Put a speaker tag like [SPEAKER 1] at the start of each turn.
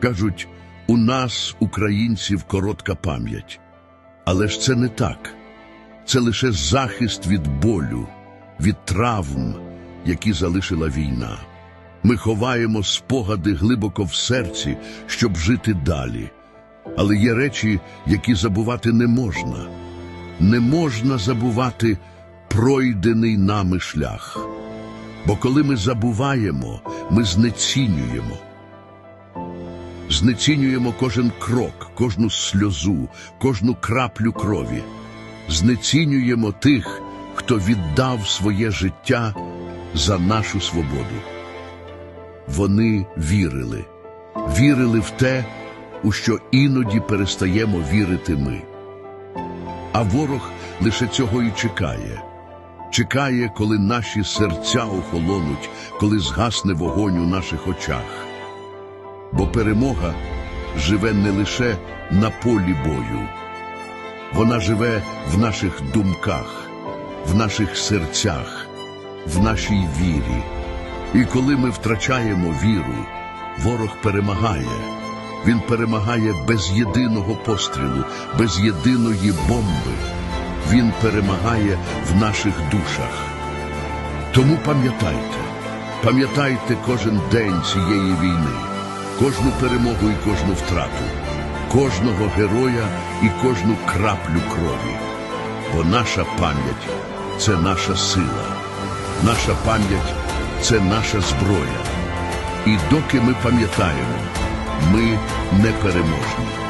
[SPEAKER 1] Кажуть, у нас, українців, коротка пам'ять. Але ж це не так. Це лише захист від болю, від травм, які залишила війна. Ми ховаємо спогади глибоко в серці, щоб жити далі. Але є речі, які забувати не можна. Не можна забувати пройдений нами шлях. Бо коли ми забуваємо, ми знецінюємо. Знецінюємо кожен крок, кожну сльозу, кожну краплю крові. Знецінюємо тих, хто віддав своє життя за нашу свободу. Вони вірили, вірили в те, у що іноді перестаємо вірити ми. А ворог лише цього і чекає. Чекає, коли наші серця охолонуть, коли згасне вогонь у наших очах. Бо перемога живе не лише на полі бою, вона живе в наших думках, в наших серцях, в нашій вірі. І коли ми втрачаємо віру, ворог перемагає. Він перемагає без єдиного пострілу, без єдиної бомби. Він перемагає в наших душах. Тому пам'ятайте, пам'ятайте кожен день цієї війни, кожну перемогу і кожну втрату, кожного героя і кожну краплю крові. Бо наша пам'ять це наша сила, наша пам'ять це наша зброя. І доки ми пам'ятаємо, ми непереможні.